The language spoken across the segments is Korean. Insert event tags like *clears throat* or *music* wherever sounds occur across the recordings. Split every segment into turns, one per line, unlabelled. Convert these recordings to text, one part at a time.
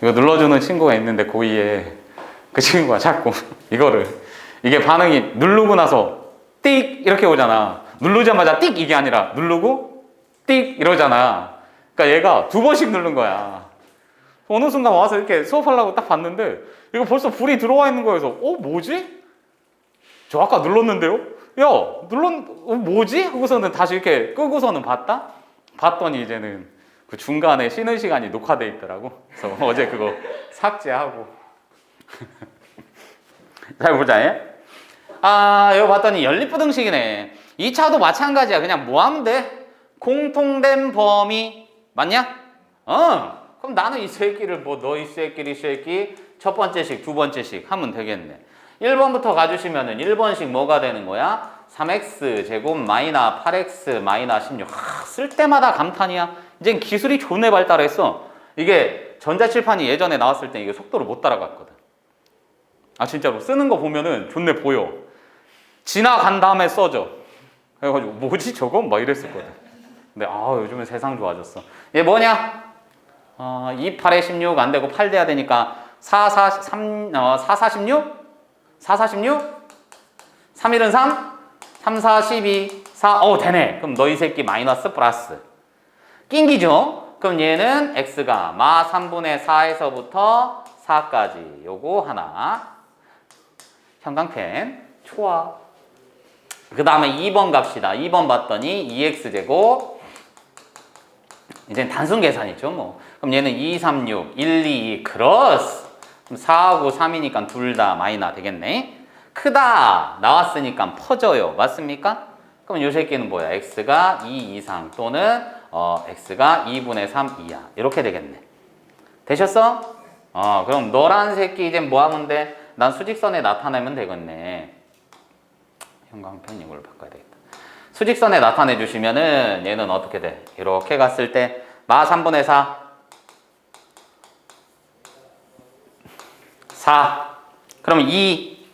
이거 눌러주는 친구가 있는데 고2에 그 친구가 자꾸 *laughs* 이거를 이게 반응이 누르고 나서 띡 이렇게 오잖아. 누르자마자 띡 이게 아니라 누르고 띡 이러잖아. 그러니까 얘가 두 번씩 누른 거야. 어느 순간 와서 이렇게 수업하려고 딱 봤는데 이거 벌써 불이 들어와 있는 거여서 어 뭐지? 저 아까 눌렀는데요? 야 눌렀 어, 뭐지? 하고서는 다시 이렇게 끄고서는 봤다. 봤더니 이제는 그 중간에 쉬는 시간이 녹화돼 있더라고. 그래서 어제 그거 삭제하고. *laughs* 잘 보자. 예? 아, 이거 봤더니 연립부등식이네. 2차도 마찬가지야. 그냥 뭐 하면 돼? 공통된 범위 맞냐? 어. 그럼 나는 이 새끼를 뭐 너 이 새끼 이 새끼 첫 번째 식 두 번째 식 하면 되겠네. 1번부터 가주시면은 1번식 뭐가 되는 거야? 3x 제곱 마이너 8x 마이너 16. 하, 쓸 때마다 감탄이야. 이젠 기술이 존내 발달했어. 이게 전자칠판이 예전에 나왔을 때 이게 속도를 못 따라갔거든. 아 진짜로 쓰는 거 보면은 존내 보여. 지나간 다음에 써져. 그래가지고 뭐지 저건 막 이랬었거든. 근데 아 요즘은 세상 좋아졌어. 얘 뭐냐? 어, 2, 8에 16 안 되고 8 돼야 되니까 4, 4, 3, 어, 4, 4, 16? 4, 4, 16? 3, 1은 3? 3, 4, 12, 4, 어 되네. 그럼 너이 새끼 마이너스 플러스. 낑기죠? 그럼 얘는 x가 마 3분의 4에서부터 4까지 요거 하나. 형광펜 좋아. 그 다음에 2번 갑시다. 2번 봤더니 2x제곱 이제 단순 계산이죠 뭐. 그럼 얘는 2, 3, 6, 1, 2, 2 크로스. 그럼 4하고 3이니까 둘 다 마이너 되겠네. 크다 나왔으니까 퍼져요. 맞습니까? 그럼 요 새끼는 뭐야? x가 2 이상 또는 어, x가 2분의 3 이하 이렇게 되겠네. 되셨어? 어, 그럼 너란 새끼 이제 뭐 하면 돼? 난 수직선에 나타내면 되겠네. 형광펜 이걸 바꿔야 되겠다. 수직선에 나타내 주시면은 얘는 어떻게 돼? 이렇게 갔을 때 마 3분의 4 4 그럼 2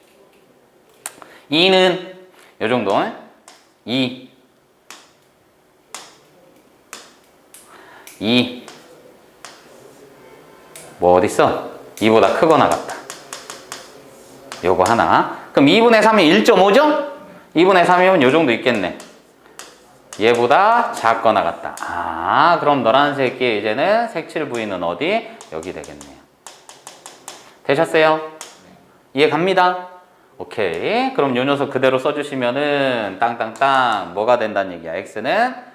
2는 요 정도 2 2 뭐 어딨어? 2보다 크거나 같다. 요거 하나. 그럼 2분의 3이 1.5죠? 2분의 3이면 요 정도 있겠네. 얘보다 작거나 같다. 아, 그럼 너란 새끼 이제는 색칠 부위는 어디? 여기 되겠네요. 되셨어요? 이해 갑니다? 오케이. 그럼 요 녀석 그대로 써주시면은 땅땅땅 뭐가 된다는 얘기야. x는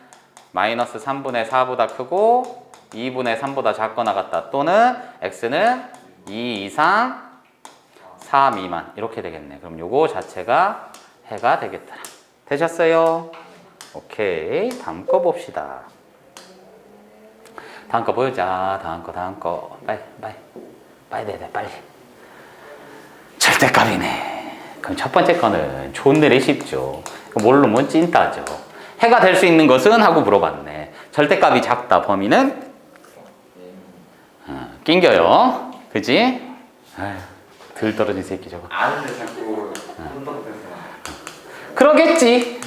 마이너스 3분의 4보다 크고 2분의 3보다 작거나 같다. 또는 x는 2 이상 4 미만 이렇게 되겠네. 그럼 요거 자체가 해가 되겠다. 되셨어요? 오케이. 다음 거 봅시다. 다음 거 보여자. 다음 거, 다음 거. 빨리, 빨리. 빨리 돼, 돼, 빨리. 절대값이네. 그럼 첫 번째 거는 존내리 쉽죠. 뭘로 면 찐따죠. 해가 될 수 있는 것은 하고 물어봤네. 절대값이 작다. 범위는 어, 낑겨요. 그지? 들 떨어진 새끼 저거.
아는데 자꾸 혼동돼서
그러겠지.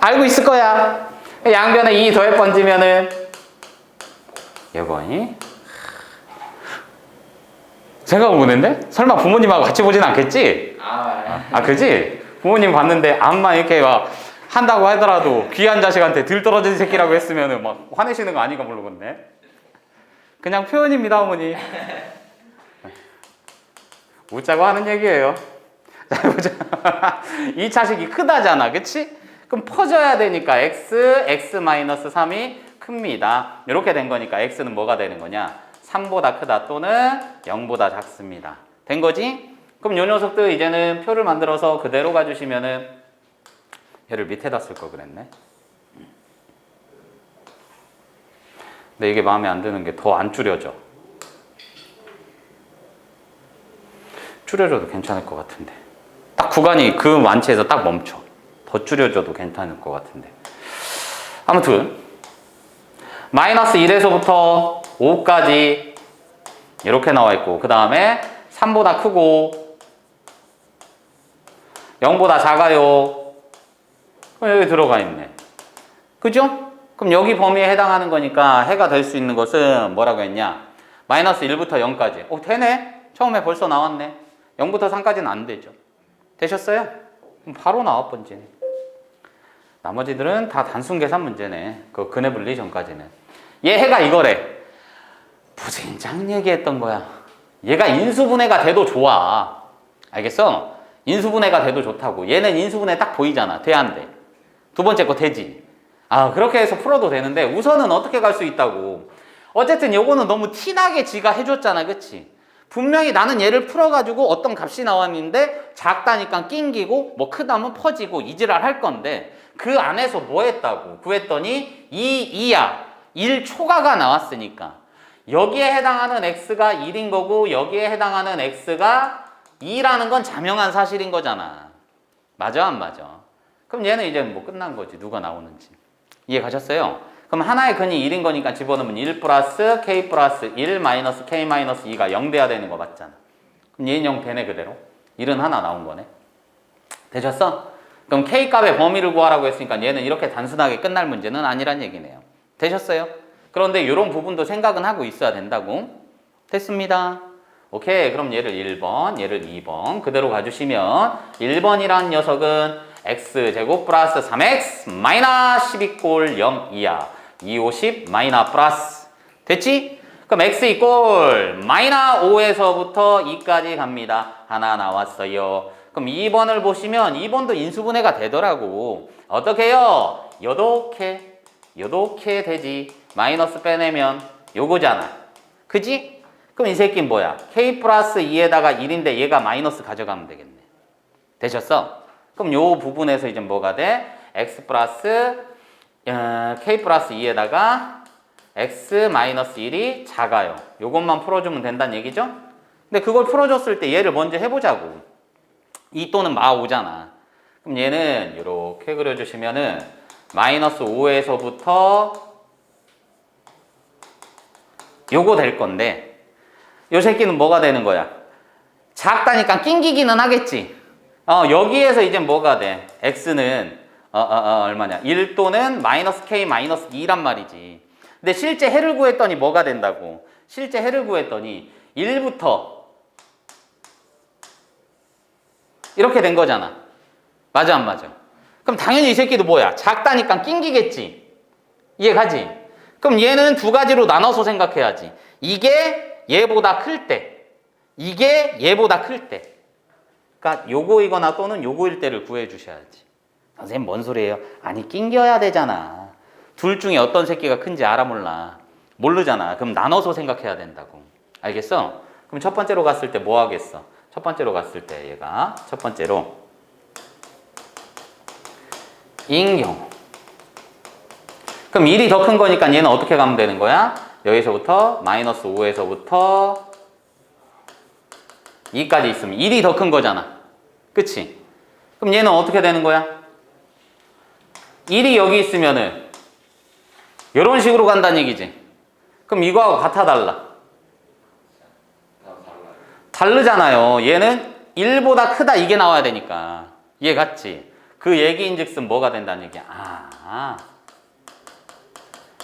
알고 있을 거야. 양변에 2 더해 번지면은 요거니 생각을 못했네? 설마 부모님하고 같이 보진 않겠지? 아아 그지? 부모님 봤는데 암만 이렇게 막 한다고 하더라도 귀한 자식한테 들 떨어진 새끼라고 했으면은 막 화내시는 거 아닌가 모르겠네. 그냥 표현입니다 어머니. 웃자고 하는 얘기예요. *laughs* 자 보자. *laughs* 이 차식이 크다잖아, 그치? 그럼 퍼져야 되니까 x, x-3이 큽니다. 이렇게 된 거니까 x는 뭐가 되는 거냐? 3보다 크다 또는 0보다 작습니다. 된 거지? 그럼 요 녀석들 이제는 표를 만들어서 그대로 가주시면은 얘를 밑에다 쓸걸 그랬네. 근데 이게 마음에 안 드는 게 더 안 줄여져. 줄여줘도 괜찮을 것 같은데. 딱 구간이 그 완치에서 딱 멈춰. 더 줄여줘도 괜찮을 것 같은데. 아무튼 마이너스 1에서부터 5까지 이렇게 나와 있고 그 다음에 3보다 크고 0보다 작아요. 그럼 여기 들어가 있네. 그죠? 그럼 여기 범위에 해당하는 거니까 해가 될 수 있는 것은 뭐라고 했냐? 마이너스 1부터 0까지. 오, 되네. 처음에 벌써 나왔네. 0부터 3까지는 안 되죠. 되셨어요? 그럼 바로 나왔번지네. 나머지들은 다 단순 계산 문제네. 그 근해 분리 전까지는. 얘 해가 이거래. 부진장 얘기했던 거야. 얘가 인수분해가 돼도 좋아. 알겠어? 인수분해가 돼도 좋다고. 얘는 인수분해 딱 보이잖아. 돼, 안 돼? 두 번째 거 되지. 아, 그렇게 해서 풀어도 되는데 우선은 어떻게 갈 수 있다고. 어쨌든 요거는 너무 티나게 지가 해줬잖아. 그치? 분명히 나는 얘를 풀어가지고 어떤 값이 나왔는데 작다니까 낑기고 뭐 크다면 퍼지고 이지랄 할 건데 그 안에서 뭐 했다고 구했더니 2, 2야 1초가가 나왔으니까 여기에 해당하는 x가 1인 거고 여기에 해당하는 x가 2라는 건 자명한 사실인 거잖아 맞아 안 맞아 그럼 얘는 이제 뭐 끝난 거지 누가 나오는지 이해 가셨어요? 그럼 하나의 근이 1인 거니까 집어넣으면 1 플러스 k 플러스 1 마이너스 k 마이너스 2가 0 돼야 되는 거 맞잖아. 그럼 얘는 0 되네 그대로. 1은 하나 나온 거네. 되셨어? 그럼 k 값의 범위를 구하라고 했으니까 얘는 이렇게 단순하게 끝날 문제는 아니란 얘기네요. 되셨어요? 그런데 이런 부분도 생각은 하고 있어야 된다고. 됐습니다. 오케이. 그럼 얘를 1번, 얘를 2번 그대로 가주시면 1번이란 녀석은 x제곱 플러스 3x 마이너스 12꼴 0 이하 2, 50 마이너 플러스 됐지? 그럼 x 이꼴 마이너 5에서부터 2까지 갑니다. 하나 나왔어요. 그럼 2번을 보시면 2번도 인수분해가 되더라고. 어떻게 해요? 요렇게 요렇게 되지. 마이너스 빼내면 요거잖아. 그지? 그럼 이 새끼는 뭐야? k 플러스 2에다가 1인데 얘가 마이너스 가져가면 되겠네. 되셨어? 그럼 요 부분에서 이제 뭐가 돼? x 플러스 어, k 플러스 2에다가 x 마이너스 1이 작아요. 요것만 풀어주면 된다는 얘기죠? 근데 그걸 풀어줬을 때 얘를 먼저 해보자고. 2 또는 마 5잖아. 그럼 얘는 이렇게 그려주시면은 마이너스 5에서부터 요거 될 건데 요 새끼는 뭐가 되는 거야? 작다니까 낑기기는 하겠지. 어, 여기에서 이제 뭐가 돼? x는 어, 어, 어, 얼마냐? 1 또는 마이너스 k 마이너스 2란 말이지. 근데 실제 해를 구했더니 뭐가 된다고? 실제 해를 구했더니 1부터 이렇게 된 거잖아. 맞아 안 맞아? 그럼 당연히 이 새끼도 뭐야? 작다니까 낑기겠지. 이해 가지? 그럼 얘는 두 가지로 나눠서 생각해야지. 이게 얘보다 클 때, 이게 얘보다 클 때. 그러니까 요거이거나 또는 요거일 때를 구해 주셔야지. 선생님 뭔 소리예요? 아니 낑겨야 되잖아. 둘 중에 어떤 새끼가 큰지 알아 몰라. 모르잖아. 그럼 나눠서 생각해야 된다고. 알겠어? 그럼 첫 번째로 갔을 때 뭐 하겠어? 첫 번째로 갔을 때 얘가 첫 번째로 인 경우. 그럼 1이 더 큰 거니까 얘는 어떻게 가면 되는 거야? 여기서부터 마이너스 5에서부터 2까지 있으면 1이 더 큰 거잖아. 그치? 그럼 얘는 어떻게 되는 거야? 1이 여기 있으면은 이런 식으로 간다는 얘기지. 그럼 이거하고 같아 달라. 다르잖아요. 얘는 1보다 크다 이게 나와야 되니까. 이해 갔지? 그 얘기인 즉슨 뭐가 된다는 얘기야. 아,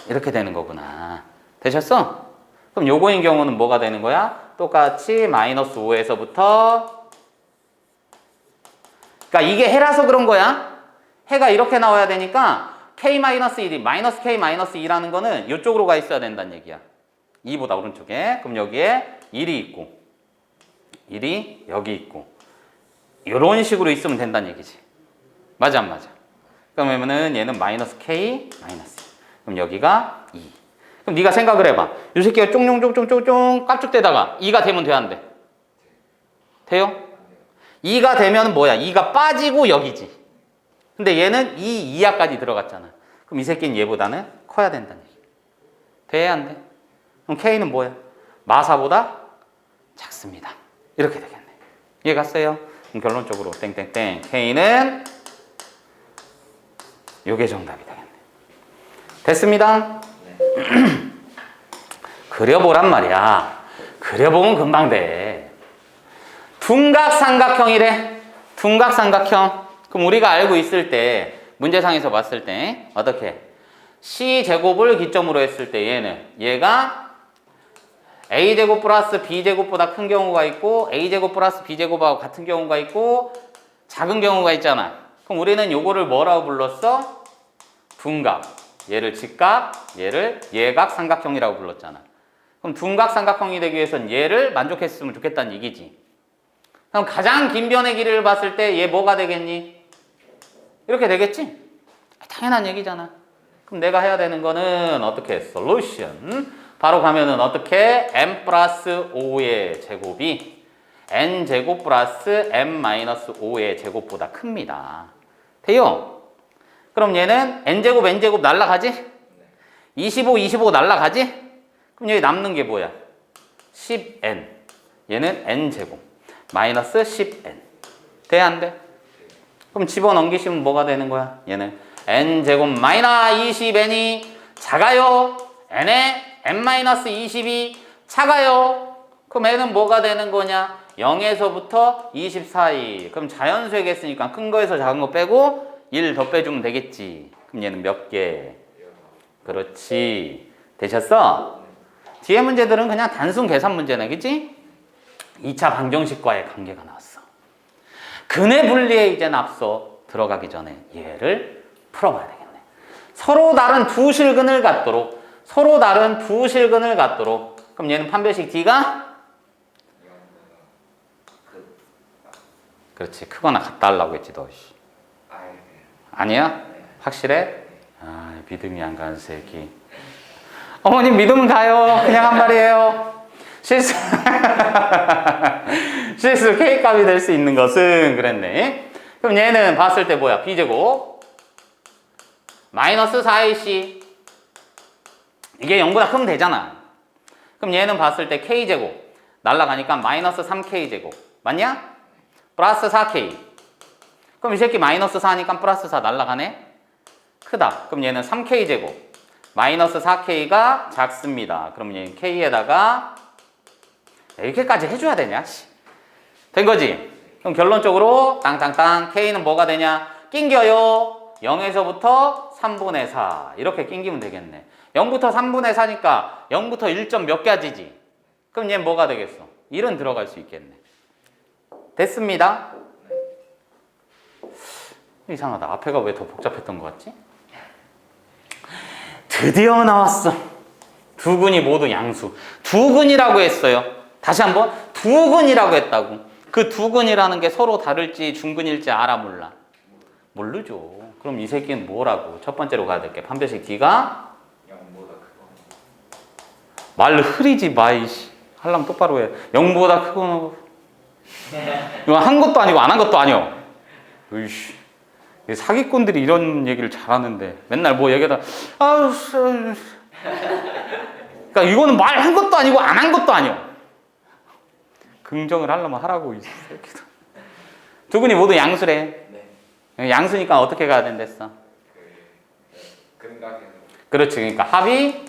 이렇게 되는 거구나. 되셨어? 그럼 요거인 경우는 뭐가 되는 거야? 똑같이 마이너스 5에서부터 그러니까 이게 해라서 그런 거야. 해가 이렇게 나와야 되니까 k-1이 마이너스 k-2라는 거는 이쪽으로 가 있어야 된다는 얘기야. 2보다 오른쪽에. 그럼 여기에 1이 있고 1이 여기 있고 이런 식으로 있으면 된다는 얘기지. 맞아 안 맞아? 그러면은 얘는 마이너스 k 마이너스 2. 그럼 여기가 2. 그럼 네가 생각을 해봐. 이 새끼가 쫑쫑쫑쫑쫑쫑 깝죽대다가 2가 되면 돼 안 돼? 돼요? 2가 되면 뭐야? 2가 빠지고 여기지. 근데 얘는 2 이하까지 들어갔잖아. 그럼 이 새끼는 얘보다는 커야 된다는 얘기. 돼? 안 돼? 그럼 K는 뭐야? 마사보다 작습니다. 이렇게 되겠네. 이해 갔어요? 그럼 결론적으로 땡땡땡 K는 요게 정답이 되겠네. 됐습니다. *clears throat* 그려보란 말이야. 그려보면 금방 돼. 둔각삼각형이래. 둔각삼각형. 그럼 우리가 알고 있을 때 문제상에서 봤을 때 어떻게? C 제곱을 기점으로 했을 때 얘는 얘가 a제곱 플러스 b제곱보다 큰 경우가 있고 a제곱 플러스 b제곱하고 같은 경우가 있고 작은 경우가 있잖아. 그럼 우리는 요거를 뭐라고 불렀어? 둔각. 얘를 직각, 얘를 예각 삼각형이라고 불렀잖아. 그럼 둔각 삼각형이 되기 위해선 얘를 만족했으면 좋겠다는 얘기지. 그럼 가장 긴 변의 길이를 봤을 때 얘 뭐가 되겠니? 이렇게 되겠지? 당연한 얘기잖아. 그럼 내가 해야 되는 거는 어떻게 솔루션 바로 가면은 어떻게 m 플러스 5의 제곱이 n 제곱 플러스 m 마이너스 5의 제곱보다 큽니다. 돼요? 그럼 얘는 n 제곱 n 제곱 날라가지? 25 25 날라가지? 그럼 여기 남는 게 뭐야? 10n 얘는 n 제곱 마이너스 10n 돼 안 돼? 그럼 집어넘기시면 뭐가 되는 거야? 얘는 n 제곱 마이너 20n이 작아요. n에 n 마이너스 20이 작아요. 그럼 n은 뭐가 되는 거냐? 0에서부터 20 사이. 그럼 자연수액했으니까 큰 거에서 작은 거 빼고 1 더 빼주면 되겠지. 그럼 얘는 몇 개? 그렇지. 되셨어? 뒤에 문제들은 그냥 단순 계산 문제네, 그치? 2차 방정식과의 관계가 나왔어. 근의 분리에 이제 앞서 들어가기 전에 얘를 풀어봐야 되겠네. 서로 다른 두 실근을 갖도록 서로 다른 두 실근을 갖도록 그럼 얘는 판별식 D가 그렇지 크거나 같다 하려고 했지 너 씨. 아니야? 확실해? 아 믿음이 안 가는 새끼. 어머님 믿음 가요. 그냥 한 말이에요. 실수. *laughs* 실수 K값이 될 수 있는 것은 그랬네. 그럼 얘는 봤을 때 뭐야? B제곱. 마이너스 4AC 이게 0보다 크면 되잖아. 그럼 얘는 봤을 때 K제곱. 날라가니까 마이너스 3K제곱. 맞냐? 플러스 4K 그럼 이 새끼 마이너스 4니까 플러스 4 날라가네? 크다. 그럼 얘는 3K제곱. 마이너스 4K가 작습니다. 그럼 얘는 K에다가 이렇게까지 해줘야 되냐? 씨. 된 거지? 그럼 결론적으로 땅땅땅 K는 뭐가 되냐? 낑겨요. 0에서부터 3분의 4. 이렇게 낑기면 되겠네. 0부터 3분의 4니까 0부터 1점 몇 가지지? 그럼 얘는 뭐가 되겠어? 1은 들어갈 수 있겠네. 됐습니다. 이상하다. 앞에가 왜 더 복잡했던 것 같지? 드디어 나왔어. 두 근이 모두 양수. 두 근이라고 했어요. 다시 한번 두 근이라고 했다고. 그두 근이라는 게 서로 다를지 중근일지 알아 몰라. 모르죠. 그럼 이 새끼는 뭐라고? 첫 번째로 가야 될 게 판별식 D가
0보다 크고
말 흐리지 마이씨. 하려면 똑바로 해. 0보다 크고 *laughs* 이거 한 것도 아니고 안 한 것도 아니요. 으이씨. 이 사기꾼들이 이런 얘기를 잘하는데 맨날 뭐 얘기하다 아우 씨. 그러니까 이거는 말 한 것도 아니고 안 한 것도 아니요. 긍정을 하려면 하라고 이 새끼들. 두 분이 모두 양수래.
네
양수니까 어떻게 가야 된댔어? 그렇지. 그러니까 합이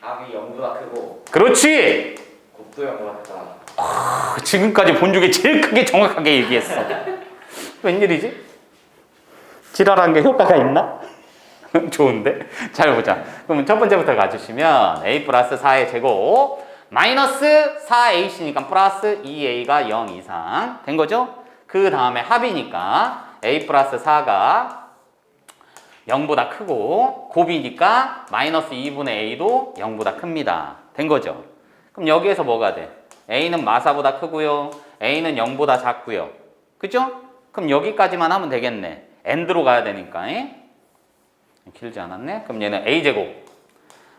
합이 0보다 크고
그렇지.
곱도 0보다 크다
아, 지금까지 본 중에 제일 크게 정확하게 얘기했어. *laughs* 웬일이지? 지랄한 게 효과가 있나? *laughs* 좋은데? 잘 보자. 그럼 첫 번째부터 가주시면 a 플러스 4의 제곱 마이너스 4ac니까 플러스 2a가 0 이상 된 거죠? 그 다음에 합이니까 a 플러스 4가 0보다 크고 곱이니까 마이너스 2분의 a도 0보다 큽니다. 된 거죠? 그럼 여기에서 뭐가 돼? a는 마사보다 크고요. a는 0보다 작고요. 그죠? 그럼 여기까지만 하면 되겠네. End로 가야 되니까. 에? 길지 않았네. 그럼 얘는 a제곱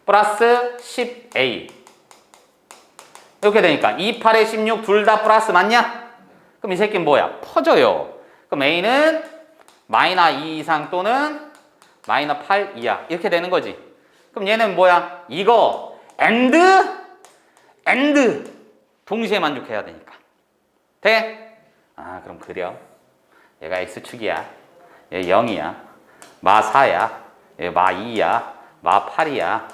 플러스 10a 이렇게 되니까 2, 8에 16 둘 다 플러스 맞냐? 그럼 이 새끼는 뭐야? 퍼져요. 그럼 a는 마이너 2 이상 또는 마이너 8 이하 이렇게 되는 거지. 그럼 얘는 뭐야? 이거 and and 동시에 만족해야 되니까. 돼? 아, 그럼 그려. 얘가 x축이야. 얘 0이야. 마 4야. 얘마 2야. 마 8이야.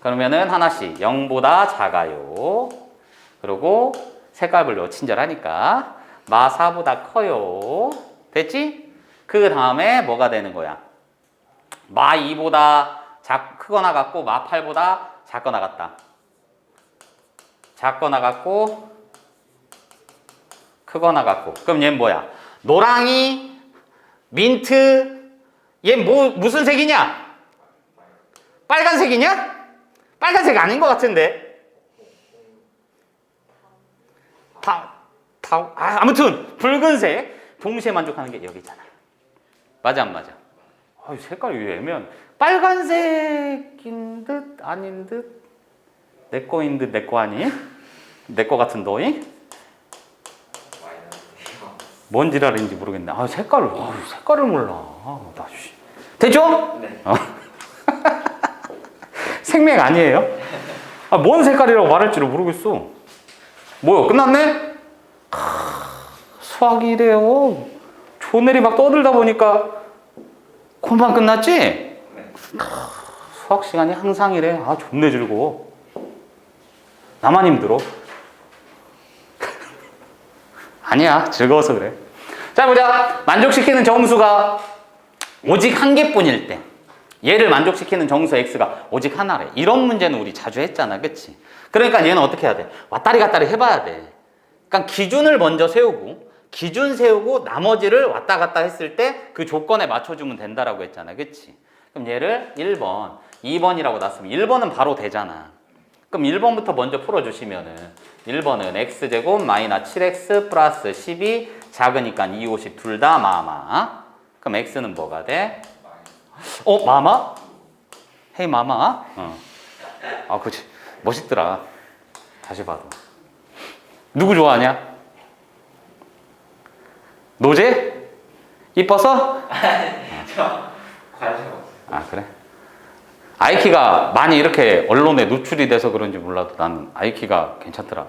그러면은 하나씩 0보다 작아요. 그리고 색깔별로 친절하니까 마 4보다 커요. 됐지? 그 다음에 뭐가 되는 거야? 마 2보다 작, 크거나 같고 마 8보다 작거나 같다. 작거나 같고 크거나 같고 그럼 얘는 뭐야? 노랑이 민트 얘 뭐 무슨 색이냐? 빨간색이냐? 빨간색 아닌 것 같은데 다, 다, 아, 아무튼 붉은색 동시에 만족하는 게 여기 있잖아 맞아 안 맞아? 아, 색깔이 왜 애매한 빨간색인 듯 아닌 듯 내 거인 듯 내 거 아니? 내 거 같은?
마이너스요.
뭔 지랄인지 모르겠네. 아 색깔을 아, 색깔을 몰라. 아, 나 씨. 됐죠?
네. *laughs*
생맥 아니에요? 아, 뭔 색깔이라고 말할지를 모르겠어. 뭐요? 끝났네? 크, 수학이 이래요. 조내리 막 떠들다 보니까 콤방 끝났지?
네.
수학 시간이 항상 이래. 아, 존내 즐거워. 나만 힘들어. 아니야, 즐거워서 그래. 자, 보자. 만족시키는 정수가 오직 한 개뿐일 때. 얘를 만족시키는 정수 x가 오직 하나래. 이런 문제는 우리 자주 했잖아. 그치? 그러니까 얘는 어떻게 해야 돼? 왔다리 갔다리 해봐야 돼. 그러니까 기준을 먼저 세우고, 기준 세우고 나머지를 왔다 갔다 했을 때 그 조건에 맞춰주면 된다라고 했잖아. 그치? 그럼 얘를 1번, 2번이라고 놨으면 1번은 바로 되잖아. 그럼 1번부터 먼저 풀어주시면은 1번은 x제곱 마이너스 7x 플러스 12 작으니까 2, 50 둘 다 마마. 그럼 x는 뭐가 돼? 어 마마? 헤이 마마? 어. 아 그치 멋있더라. 다시 봐도. 누구 좋아하냐? 노제? 이뻐서? *laughs*
저 관심 없어요.
아 그래? 아이키가 많이 이렇게 언론에 노출이 돼서 그런지 몰라도 나는 아이키가 괜찮더라.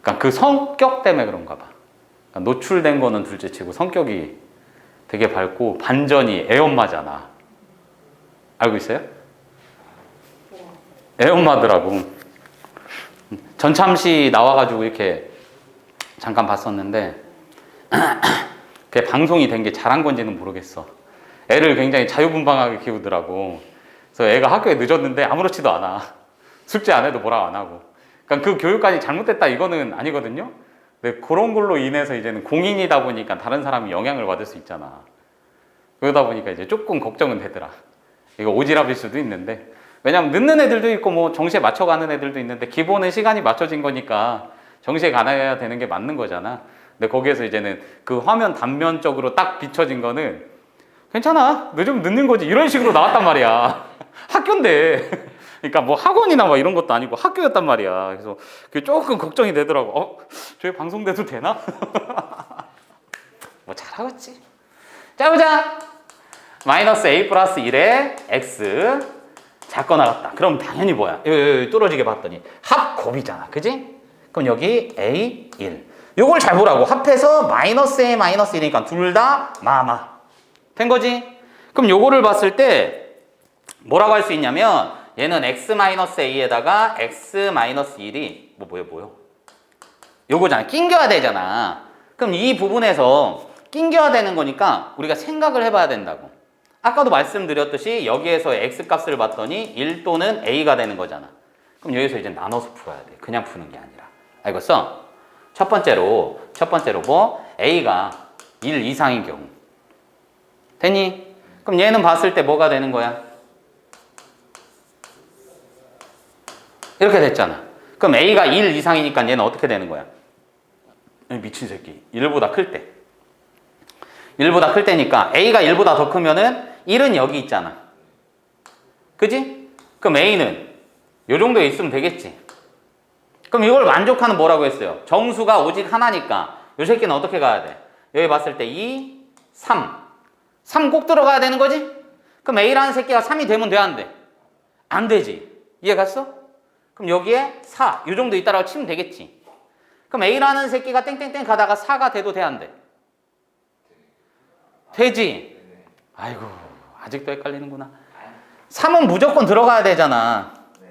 그러니까 그 성격 때문에 그런가 봐. 그러니까 노출된 거는 둘째 치고 성격이 되게 밝고 반전이 애엄마잖아. 알고 있어요? 애엄마더라고. 전참시 나와가지고 이렇게 잠깐 봤었는데 *clears throat* 그게 방송이 된 게 잘한 건지는 모르겠어. 애를 굉장히 자유분방하게 키우더라고. 그래서 애가 학교에 늦었는데 아무렇지도 않아. *laughs* 숙제 안 해도 뭐라 안 하고. 그러니까 그 교육관이 잘못됐다 이거는 아니거든요. 근데 그런 걸로 인해서 이제는 공인이다 보니까 다른 사람이 영향을 받을 수 있잖아. 그러다 보니까 이제 조금 걱정은 되더라. 이거 오지랖일 수도 있는데. 왜냐면 늦는 애들도 있고 뭐 정시에 맞춰가는 애들도 있는데 기본은 시간이 맞춰진 거니까 정시에 가야 되는 게 맞는 거잖아. 근데 거기에서 이제는 그 화면 단면적으로 딱 비춰진 거는 괜찮아. 늦으면 늦는 거지. 이런 식으로 나왔단 말이야. 학교인데. *laughs* 그러니까 뭐 학원이나 막 이런 것도 아니고 학교였단 말이야. 그래서 그게 조금 걱정이 되더라고. 어? 저희 방송돼도 되나? *laughs* 뭐 잘하겠지. 자, 보자. 마이너스 a 플러스 1에 x 작거나 같다. 그럼 당연히 뭐야? 여기, 뚫어지게 봤더니 합곱이잖아. 그지? 그럼 여기 a 1. 요걸 잘 보라고. 합해서 마이너스 a 마이너스 1이니까 둘 다 마마. 된 거지? 그럼 요거를 봤을 때 뭐라고 할 수 있냐면 얘는 x-a에다가 x-1이 뭐 뭐요 뭐요? 요거잖아. 낑겨야 되잖아. 그럼 이 부분에서 낑겨야 되는 거니까 우리가 생각을 해봐야 된다고. 아까도 말씀드렸듯이 여기에서 x 값을 봤더니 1 또는 a가 되는 거잖아. 그럼 여기서 이제 나눠서 풀어야 돼. 그냥 푸는 게 아니라. 알겠어? 첫 번째로 첫 번째로 뭐 a가 1 이상인 경우. 됐니? 그럼 얘는 봤을 때 뭐가 되는 거야? 이렇게 됐잖아. 그럼 A가 1 이상이니까 얘는 어떻게 되는 거야? 이 미친 새끼. 1보다 클 때. 1보다 클 때니까 A가 1보다 더 크면은 1은 여기 있잖아. 그지? 그럼 A는 요 정도에 있으면 되겠지. 그럼 이걸 만족하는 뭐라고 했어요? 정수가 오직 하나니까 요 새끼는 어떻게 가야 돼? 여기 봤을 때 2, 3. 3 꼭 들어가야 되는 거지? 그럼 A라는 새끼가 3이 되면 돼, 안 돼? 안 되지. 이해 갔어? 그럼 여기에 4, 이 정도 있다라고 치면 되겠지. 그럼 A라는 새끼가 땡땡땡 가다가 4가 돼도 돼, 안 돼? 되지. 아이고, 아직도 헷갈리는구나. 3은 무조건 들어가야 되잖아.
네.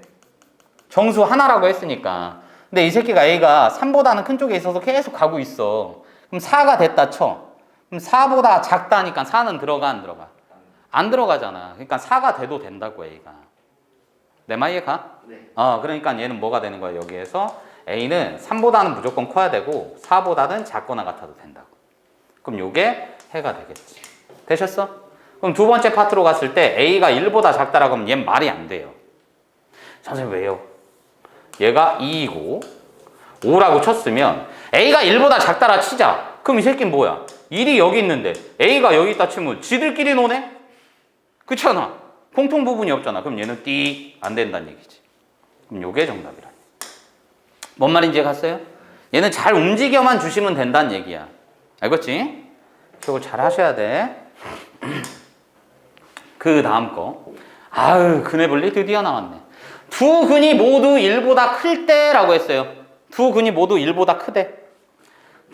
정수 하나라고 했으니까. 근데 이 새끼가 A가 3보다는 큰 쪽에 있어서 계속 가고 있어. 그럼 4가 됐다 쳐. 그럼 4보다 작다니까 4는 들어가, 안 들어가? 안 들어가잖아. 그러니까 4가 돼도 된다고, A가. 내말 이해 가?
네.
어, 그러니까 얘는 뭐가 되는 거야? 여기에서 A는 3보다는 무조건 커야 되고 4보다는 작거나 같아도 된다고. 그럼 요게 해가 되겠지. 되셨어? 그럼 두 번째 파트로 갔을 때 A가 1보다 작다라고 하면 얘는 말이 안 돼요. 선생님 왜요? 얘가 2이고 5라고 쳤으면 A가 1보다 작다라 치자. 그럼 이 새끼는 뭐야? 1이 여기 있는데 A가 여기 있다 치면 지들끼리 노네? 그렇잖아. 공통 부분이 없잖아. 그럼 얘는 띠 안 된다는 얘기지. 그럼 요게 정답이라. 뭔 말인지 갔어요? 얘는 잘 움직여만 주시면 된다는 얘기야. 알겠지? 저거 잘 하셔야 돼. *clears throat* 그 다음 거. 아유, 그네블리 드디어 나왔네. 두 근이 모두 1보다 클 때라고 했어요. 두 근이 모두 1보다 크대.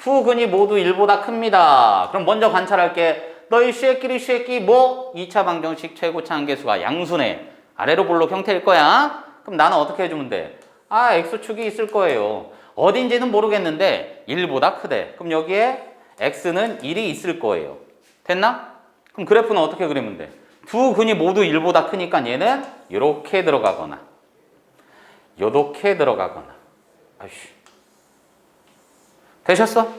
두 근이 모두 1보다 큽니다. 그럼 먼저 관찰할게. 너희 쉐끼리 쉐끼 뭐? 2차 방정식 최고차 한계수가 양수네. 아래로 볼록 형태일 거야. 그럼 나는 어떻게 해주면 돼? 아, x축이 있을 거예요. 어딘지는 모르겠는데 1보다 크대. 그럼 여기에 x는 1이 있을 거예요. 됐나? 그럼 그래프는 어떻게 그리면 돼? 두 근이 모두 1보다 크니까 얘는 이렇게 들어가거나 요렇게 들어가거나 아이씨 되셨어?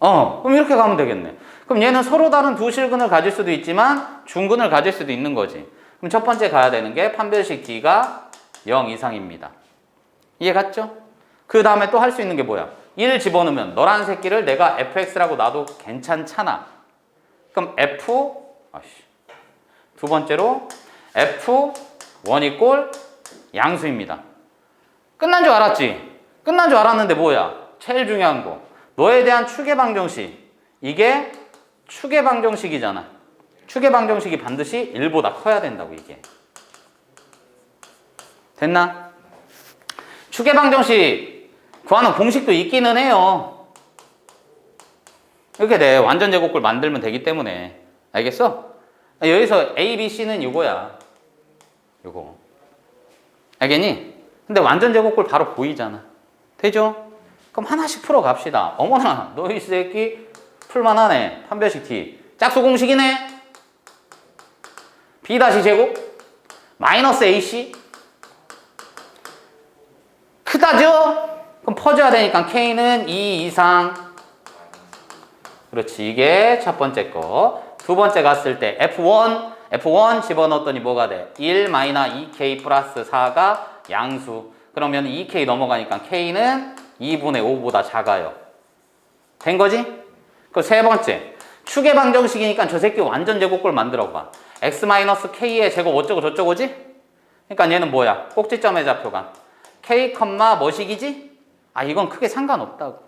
어 그럼 이렇게 가면 되겠네 그럼 얘는 서로 다른 두 실근을 가질 수도 있지만 중근을 가질 수도 있는 거지 그럼 첫 번째 가야 되는 게 판별식 D가 0 이상입니다 이해 갔죠? 그 다음에 또 할 수 있는 게 뭐야 1 집어넣으면 너란 새끼를 내가 fx라고 놔도 괜찮잖아 그럼 f 아씨 두 번째로 f1 이꼴 양수입니다. 끝난 줄 알았지? 끝난 줄 알았는데 뭐야? 제일 중요한 거. 너에 대한 추계 방정식. 이게 추계 방정식이잖아. 추계 방정식이 반드시 1보다 커야 된다고 이게. 됐나? 추계 방정식 구하는 공식도 있기는 해요. 이렇게 돼. 완전 제곱글 만들면 되기 때문에. 알겠어? 여기서 A, B, C는 이거야. 요거. 알겠니? 근데 완전 제곱글 바로 보이잖아. 되죠? 그럼 하나씩 풀어 갑시다. 어머나, 너 이 새끼 풀만하네. 판별식 T. 짝수 공식이네. B 다시 제곱 마이너스 AC 크다죠? 그럼 퍼져야 되니까 K는 2 이상 그렇지. 이게 첫 번째 거. 두 번째 갔을 때 F1, F1 집어넣었더니 뭐가 돼? 1 마이너 2K 플러스 4가 양수. 그러면 2K 넘어가니까 K는 2분의 5보다 작아요. 된 거지? 그 세 번째. 추계 방정식이니까 저 새끼 완전 제곱골 만들어 봐. X 마이너스 K의 제곱 어쩌고 저쩌고지? 그러니까 얘는 뭐야? 꼭지점의 좌표가 K, 뭐식이지? 아, 이건 크게 상관없다고.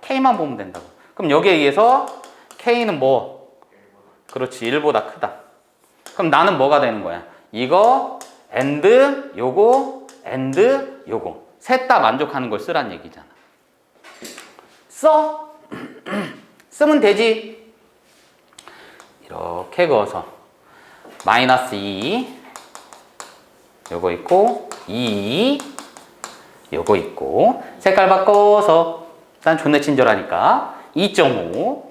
K만 보면 된다고. 그럼 여기에 의해서 K는 뭐? 그렇지, 1보다 크다. 그럼 나는 뭐가 되는 거야? 이거, and, 요거, and, 요거. 셋 다 만족하는 걸 쓰란 얘기잖아. 써? 쓰면 되지. 이렇게 그어서. 마이너스 2. 요거 있고, 2. 요거 있고. 색깔 바꿔서. 난 존나 친절하니까. 2.5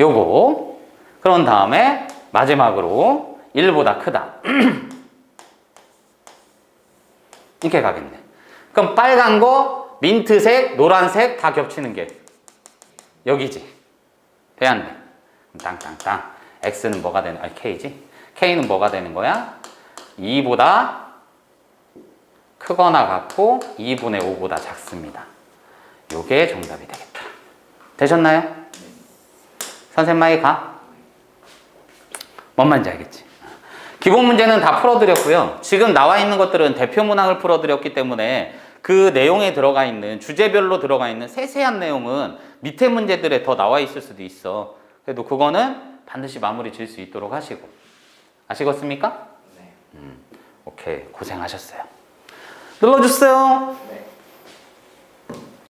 요거 그런 다음에 마지막으로 1보다 크다 *clears throat* 이렇게 가겠네 그럼 빨간 거 민트색 노란색 다 겹치는 게 여기지 돼 안 돼? 땅땅땅 x는 뭐가 되는 아니 k지 k는 뭐가 되는 거야 2보다 크거나 같고 2분의 5보다 작습니다 요게 정답이 되겠다. 되셨나요? 선생님 마이 가. 뭔 말인지 알겠지? 기본 문제는 다 풀어드렸고요. 지금 나와 있는 것들은 대표 문항을 풀어드렸기 때문에 그 내용에 들어가 있는 주제별로 들어가 있는 세세한 내용은 밑에 문제들에 더 나와 있을 수도 있어. 그래도 그거는 반드시 마무리 질 수 있도록 하시고 아시겠습니까?
네.
오케이 고생하셨어요. 눌러주세요.
네.